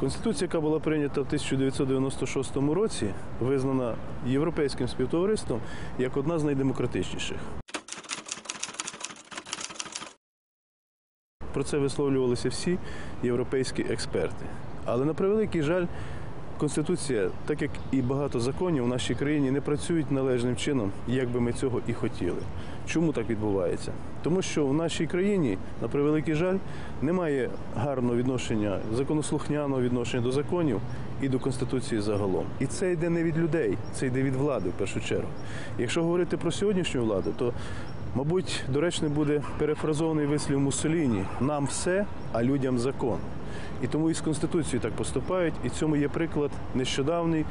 Конституція, яка була прийнята в 1996 році, визнана європейським співтовариством як одна з найдемократичніших. Про це висловлювалися всі європейські експерти. Але на превеликий жаль, Конституція, так як і багато законів у нашій країні, не працюють належним чином, як би ми цього і хотіли. Чому так відбувається? Тому що в нашій країні, на превеликий жаль, немає гарного відношення, законослухняного відношення до законів і до Конституції загалом. І це йде не від людей, це йде від влади в першу чергу. Якщо говорити про сьогоднішню владу, то Мабуть, доречно буде перефразований вислів Муссоліні нам все, а людям закон. І тому і з Конституцією так поступають. І цьому є приклад нещодавний,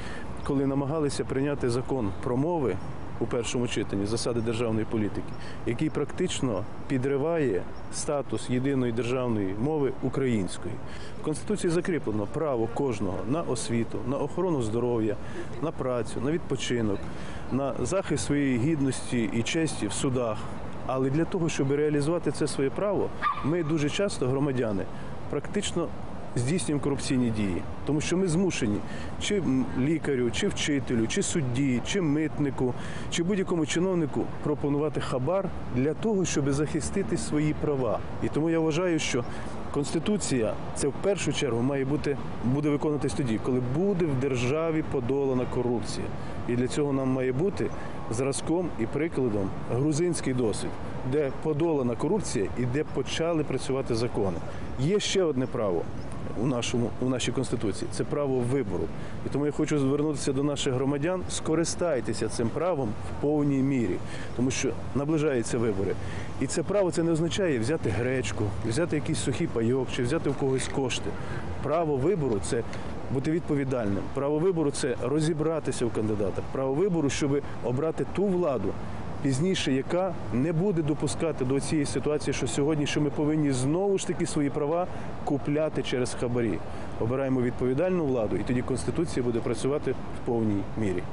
коли намагалися прийняти закон про мови у першому читанні засади державної політики, який практично підриває статус єдиної державної мови української. В Конституції закріплено право кожного на освіту, на охорону здоров'я, на працю, на відпочинок, на захист своєї гідності і честі в судах. Але для того, щоб реалізувати це своє право, ми дуже часто, громадяни, практично здійснюємо корупційні дії, тому що ми змушені чи лікарю, чи вчителю, чи судді, чи митнику, чи будь-якому чиновнику пропонувати хабар для того, щоб захистити свої права. І тому я вважаю, що Конституція це в першу чергу має бути буде виконуватись тоді, коли буде в державі подолана корупція. І для цього нам має бути зразком і прикладом грузинський досвід, де подолана корупція і де почали працювати закони. Є ще одне право у нашому у нашій конституції це право вибору. І тому я хочу звернутися до наших громадян. Скористайтеся цим правом в повній мірі, тому що наближаються вибори. І це право це не означає взяти гречку, взяти якийсь сухий пайок чи взяти в когось кошти. Право вибору це бути відповідальним. Право вибору це розібратися в кандидатах. Право вибору, щоб обрати ту владу, пізніше, яка не буде допускати до цієї ситуації, що сьогодні, що ми повинні знову ж таки свої права купляти через хабарі. Обираємо відповідальну владу, і тоді конституція буде працювати в повній мірі.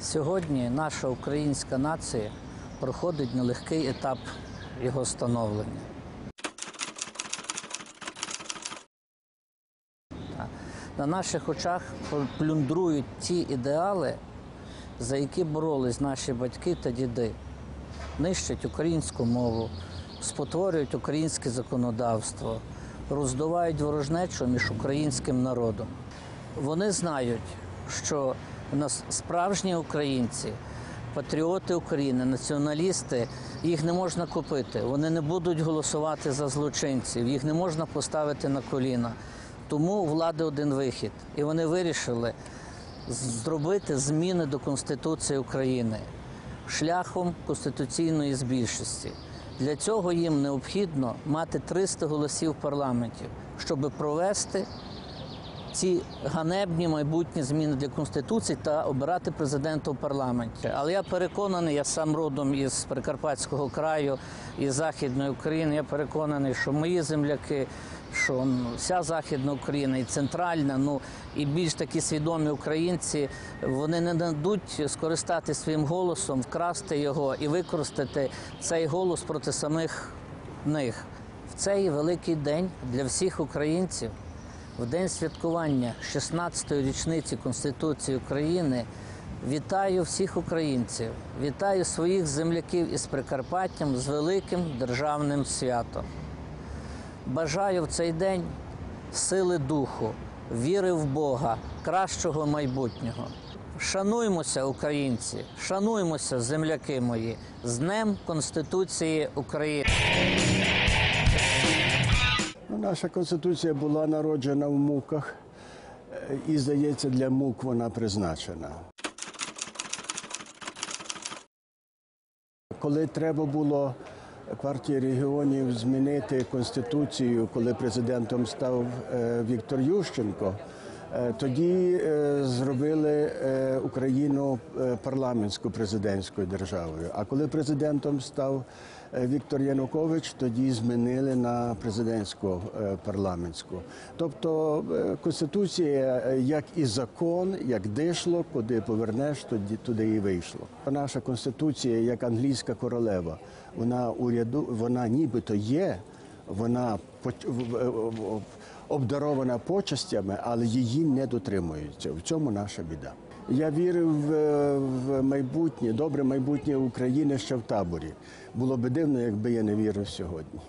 Сьогодні наша українська нація проходить нелегкий етап його становлення. Та. На наших очах плюндрують ті ідеали, за які боролись наші батьки та діди, нищать українську мову, спотворюють українське законодавство, роздувають ворожнечу між українським народом. Вони знають, що нас справжні українці, патріоти України, націоналісти, їх не можна купити. Вони не будуть голосувати за злочинців, їх не можна поставити на коліна. Тому у влади один вихід. І вони вирішили зробити зміни до Конституції України шляхом конституційної збільшості. Для цього їм необхідно мати 300 голосів в парламенті, щоб провести ці ганебні майбутні зміни для конституції та обирати президента в парламенті. Але я переконаний, я сам родом із Прикарпатського краю із Західної України. Я переконаний, що мої земляки, що вся Західна Україна і центральна, ну і більш такі свідомі українці, вони не дадуть скористати своїм голосом, вкрасти його і використати цей голос проти самих них. В цей великий день для всіх українців. В день святкування 16-ї річниці Конституції України вітаю всіх українців, вітаю своїх земляків із Прикарпаттям з великим державним святом. Бажаю в цей день сили духу, віри в Бога, кращого майбутнього. Шануймося, українці, шануймося, земляки мої, з Днем Конституції України. Ну, Наша конституція була народжена в муках, і, здається, для мук вона призначена. Коли треба було партії регіонів змінити конституцію, коли президентом став е, Віктор Ющенко, Тоді е, зробили е, Україну е, парламентсько президентською державою. А коли президентом став е, Віктор Янукович, тоді змінили на президентську е, парламентську. Тобто е, конституція, е, як і закон, як дишло, куди повернеш, тоді туди і вийшло. Наша конституція, як англійська королева, вона уряду, вона нібито є, вона обдарована почестями, але її не дотримуються. В цьому наша біда. Я вірив в, в майбутнє, добре майбутнє України ще в таборі. Було би дивно, якби я не вірив сьогодні.